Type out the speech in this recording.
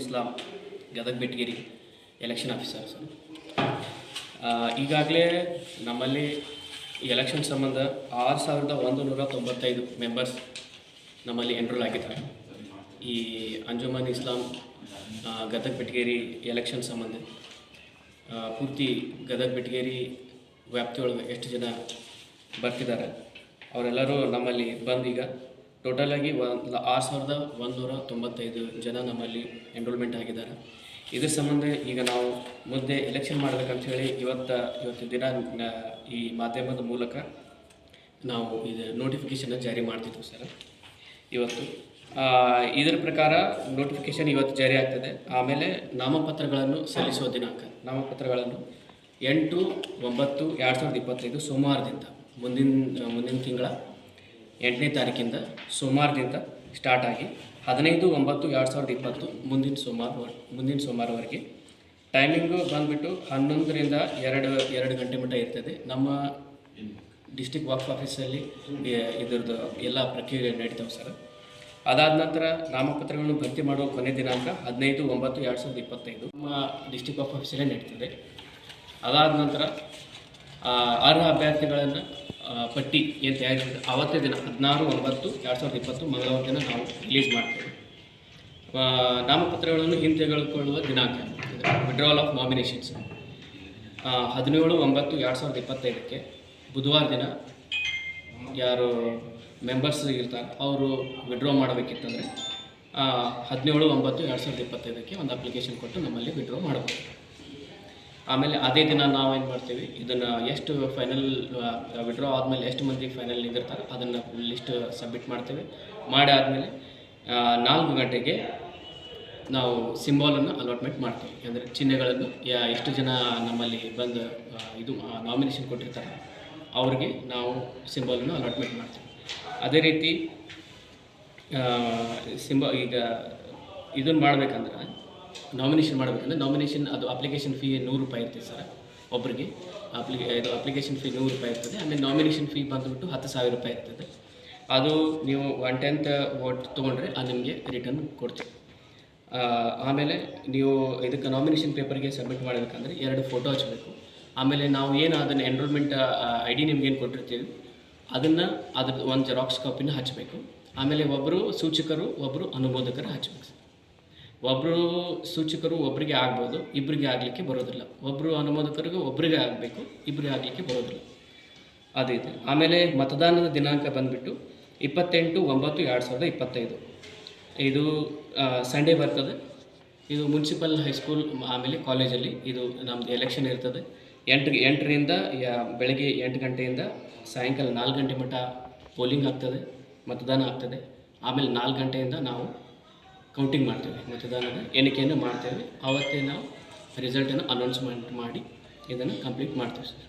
Islam Gadag Betgeri election officer sir ಈಗಾಗಲೇ ನಮ್ಮಲ್ಲಿ election ಸಂಬಂಧ ಆರು ಸಾವಿರದ ಒಂದು ನೂರ ತೊಂಬತ್ತೈದು ಮೆಂಬರ್ಸ್ ನಮ್ಮಲ್ಲಿ ಎನ್ರೋಲ್ ಆಗಿದ್ದಾರೆ. ಈ ಅಂಜುಮನ್ ಇಸ್ಲಾಂ ಗದಗ ಬೆಟಗೇರಿ ಎಲೆಕ್ಷನ್ ಸಂಬಂಧ ಪೂರ್ತಿ ಗದಗ ಬೆಟ್ಗೇರಿ ವ್ಯಾಪ್ತಿಯೊಳಗೆ ಎಷ್ಟು ಜನ ಬರ್ತಿದ್ದಾರೆ, ಅವರೆಲ್ಲರೂ ನಮ್ಮಲ್ಲಿ ಬಂದು ಈಗ ಟೋಟಲಾಗಿ ಒಂದು ಆರು ಸಾವಿರದ ಒಂದುನೂರ ತೊಂಬತ್ತೈದು ಜನ ನಮ್ಮಲ್ಲಿ ಎನ್ರೋಲ್ಮೆಂಟ್ ಆಗಿದ್ದಾರೆ. ಇದ್ರ ಸಂಬಂಧ ಈಗ ನಾವು ಮುಂದೆ ಎಲೆಕ್ಷನ್ ಮಾಡಬೇಕಂತ ಹೇಳಿ ಇವತ್ತು ಇವತ್ತು ದಿನ ಈ ಮಾಧ್ಯಮದ ಮೂಲಕ ನಾವು ಇದು ನೋಟಿಫಿಕೇಷನ್ ಜಾರಿ ಮಾಡ್ತಿದ್ವಿ ಸರ್. ಇವತ್ತು ಇದರ ಪ್ರಕಾರ ನೋಟಿಫಿಕೇಷನ್ ಇವತ್ತು ಜಾರಿ ಆಗ್ತದೆ. ಆಮೇಲೆ ನಾಮಪತ್ರಗಳನ್ನು ಸಲ್ಲಿಸುವ ದಿನಾಂಕ, ನಾಮಪತ್ರಗಳನ್ನು ಎಂಟು ಒಂಬತ್ತು ಎರಡು ಸಾವಿರದ ಇಪ್ಪತ್ತೈದು ಸೋಮವಾರದಿಂದ ಮುಂದಿನ ಮುಂದಿನ ತಿಂಗಳ ಎಂಟನೇ ತಾರೀಕಿಂದ ಸೋಮವಾರದಿಂದ ಸ್ಟಾರ್ಟ್ ಆಗಿ ಹದಿನೈದು, ಒಂಬತ್ತು, ಎರಡು ಸಾವಿರದ ಇಪ್ಪತ್ತು ಮುಂದಿನ ಸೋಮವಾರ ಮುಂದಿನ ಸೋಮವಾರವರೆಗೆ. ಟೈಮಿಂಗು ಬಂದುಬಿಟ್ಟು ಹನ್ನೊಂದರಿಂದ ಎರಡು ಎರಡು ಗಂಟೆ ಮಟ್ಟ ಇರ್ತದೆ. ನಮ್ಮ ಡಿಸ್ಟಿಕ್ ವಾಕ್ ಆಫೀಸಲ್ಲಿ ಇದರದ್ದು ಎಲ್ಲ ಪ್ರಕ್ರಿಯೆ ನಡೀತಾವೆ ಸರ್. ಅದಾದ ನಂತರ ನಾಮಪತ್ರಗಳನ್ನು ಭರ್ತಿ ಮಾಡುವ ಕೊನೆ ದಿನಾಂಕ ಹದಿನೈದು, ಒಂಬತ್ತು, ಎರಡು ಸಾವಿರದ ಇಪ್ಪತ್ತೈದು ನಮ್ಮ ಡಿಸ್ಟಿಕ್ ವಾಕ್ ಆಫೀಸಲ್ಲೇ ನಡೀತದೆ. ಅದಾದ ನಂತರ ಅರ್ಹ ಅಭ್ಯರ್ಥಿಗಳನ್ನು ಪಟ್ಟಿ ಏನು ತಯಾರಿಸಿದೆ ಆವತ್ತೇ ದಿನ ಹದಿನಾರು, ಒಂಬತ್ತು, ಎರಡು ಸಾವಿರದ ಇಪ್ಪತ್ತು ಮಂಗಳವಾರ ದಿನ ನಾವು ರಿಲೀಸ್ ಮಾಡ್ತೇವೆ. ನಾಮಪತ್ರಗಳನ್ನು ಹಿಂತೆಗೆದುಕೊಳ್ಳುವ ದಿನಾಂಕ ವಿಡ್ರಾವಲ್ ಆಫ್ ನಾಮಿನೇಷನ್ಸ್ ಹದಿನೇಳು, ಒಂಬತ್ತು, ಎರಡು ಸಾವಿರದ ಇಪ್ಪತ್ತೈದಕ್ಕೆ ಬುಧವಾರ ದಿನ ಯಾರು ಮೆಂಬರ್ಸ್ ಇರ್ತಾರೆ ಅವರು ವಿಡ್ರಾ ಮಾಡಬೇಕಿತ್ತಂದರೆ ಹದಿನೇಳು, ಒಂಬತ್ತು, ಎರಡು ಸಾವಿರದ ಇಪ್ಪತ್ತೈದಕ್ಕೆ ಒಂದು ಅಪ್ಲಿಕೇಶನ್ ಕೊಟ್ಟು ನಮ್ಮಲ್ಲಿ ವಿಡ್ರಾ ಮಾಡಬಹುದು ಆಮೇಲೆ ಅದೇ ದಿನ ನಾವೇನು ಮಾಡ್ತೀವಿ, ಇದನ್ನು ಎಷ್ಟು ಫೈನಲ್ ವಿಡ್ರಾ ಆದಮೇಲೆ ಎಷ್ಟು ಮಂದಿ ಫೈನಲ್ ನಿಂದಿರ್ತಾರೆ ಅದನ್ನು ಲಿಸ್ಟ್ ಸಬ್ಮಿಟ್ ಮಾಡ್ತೀವಿ. ಮಾಡಿ ಆದಮೇಲೆ ನಾಲ್ಕು ಗಂಟೆಗೆ ನಾವು ಸಿಂಬಾಲನ್ನು ಅಲಾಟ್ಮೆಂಟ್ ಮಾಡ್ತೀವಿ. ಅಂದರೆ ಚಿಹ್ನೆಗಳನ್ನು ಎಷ್ಟು ಜನ ನಮ್ಮಲ್ಲಿ ಬಂದು ಇದು ನಾಮಿನೇಷನ್ ಕೊಟ್ಟಿರ್ತಾರೆ ಅವ್ರಿಗೆ ನಾವು ಸಿಂಬಾಲನ್ನು ಅಲಾಟ್ಮೆಂಟ್ ಮಾಡ್ತೀವಿ. ಅದೇ ರೀತಿ ಸಿಂಬ ಈಗ ಇದನ್ನು ಮಾಡ್ಬೇಕಂದ್ರೆ ನಾಮಿನೇಷನ್ ಮಾಡಬೇಕಂದ್ರೆ ನಾಮಿನೇಷನ್ ಅದು ಅಪ್ಲಿಕೇಶನ್ ಫೀ ನೂರು ರೂಪಾಯಿ ಇರ್ತದೆ ಸರ್. ಒಬ್ಬರಿಗೆ ಅಪ್ಲಿ ಇದು ಅಪ್ಲಿಕೇಶನ್ ಫೀ ನೂರು ರೂಪಾಯಿ ಇರ್ತದೆ, ಆಮೇಲೆ ನಾಮಿನೇಷನ್ ಫೀ ಬಂದುಬಿಟ್ಟು ಹತ್ತು ಸಾವಿರ ರೂಪಾಯಿ ಇರ್ತದೆ. ಅದು ನೀವು ಒನ್ ಟೆಂತ್ ವೋಟ್ ತೊಗೊಂಡ್ರೆ ಅದು ನಿಮಗೆ ರಿಟರ್ನ್ ಕೊಡ್ತೀವಿ. ಆಮೇಲೆ ನೀವು ಇದಕ್ಕೆ ನಾಮಿನೇಷನ್ ಪೇಪರ್ಗೆ ಸಬ್ಮಿಟ್ ಮಾಡಬೇಕಂದ್ರೆ ಎರಡು ಫೋಟೋ ಹಚ್ಚಬೇಕು ಆಮೇಲೆ ನಾವು ಏನು ಅದನ್ನು ಎನ್ರೋಲ್ಮೆಂಟ್ ಐ ಡಿ ನಿಮ್ಗೆ ಏನು ಕೊಟ್ಟಿರ್ತೀವಿ, ಅದನ್ನು ಅದ್ರ ಒಂದು ಜೆರಾಕ್ಸ್ ಕಾಪಿನ ಹಚ್ಚಬೇಕು ಆಮೇಲೆ ಒಬ್ಬರು ಸೂಚಕರು ಒಬ್ಬರು ಅನುಮೋದಕರು ಹಚ್ಚಬೇಕು ಒಬ್ಬರು ಸೂಚಕರು ಒಬ್ಬರಿಗೆ ಆಗ್ಬೋದು ಇಬ್ಬರಿಗೆ ಆಗಲಿಕ್ಕೆ ಬರೋದಿಲ್ಲ. ಒಬ್ಬರು ಅನುಮೋದಕರಿಗೆ ಒಬ್ಬರಿಗೆ ಆಗಬೇಕು ಇಬ್ಬರಿಗೆ ಆಗಲಿಕ್ಕೆ ಬರೋದಿಲ್ಲ. ಅದು ಇದೆ. ಆಮೇಲೆ ಮತದಾನದ ದಿನಾಂಕ ಬಂದುಬಿಟ್ಟು ಇಪ್ಪತ್ತೆಂಟು ಒಂಬತ್ತು ಎರಡು ಸಾವಿರದ ಇಪ್ಪತ್ತೈದು. ಇದು ಸಂಡೇ ಬರ್ತದೆ. ಇದು ಮುನ್ಸಿಪಲ್ ಹೈಸ್ಕೂಲ್, ಆಮೇಲೆ ಕಾಲೇಜಲ್ಲಿ ಇದು ನಮ್ಮದು ಎಲೆಕ್ಷನ್ ಇರ್ತದೆ. ಎಂಟು ಎಂಟರಿಂದ ಬೆಳಗ್ಗೆ ಎಂಟು ಗಂಟೆಯಿಂದ ಸಾಯಂಕಾಲ ನಾಲ್ಕು ಗಂಟೆ ಮಟ್ಟ ಪೋಲಿಂಗ್ ಆಗ್ತದೆ, ಮತದಾನ ಆಗ್ತದೆ. ಆಮೇಲೆ ನಾಲ್ಕು ಗಂಟೆಯಿಂದ ನಾವು ಕೌಂಟಿಂಗ್ ಮಾಡ್ತೇವೆ ಮತದಾನದ ಎಣಿಕೆಯನ್ನು ಮಾಡ್ತೇವೆ. ಆವತ್ತೇ ನಾವು ರಿಸಲ್ಟನ್ನು ಅನೌನ್ಸ್ಮೆಂಟ್ ಮಾಡಿ ಇದನ್ನು ಕಂಪ್ಲೀಟ್ ಮಾಡ್ತೇವೆ ಸರ್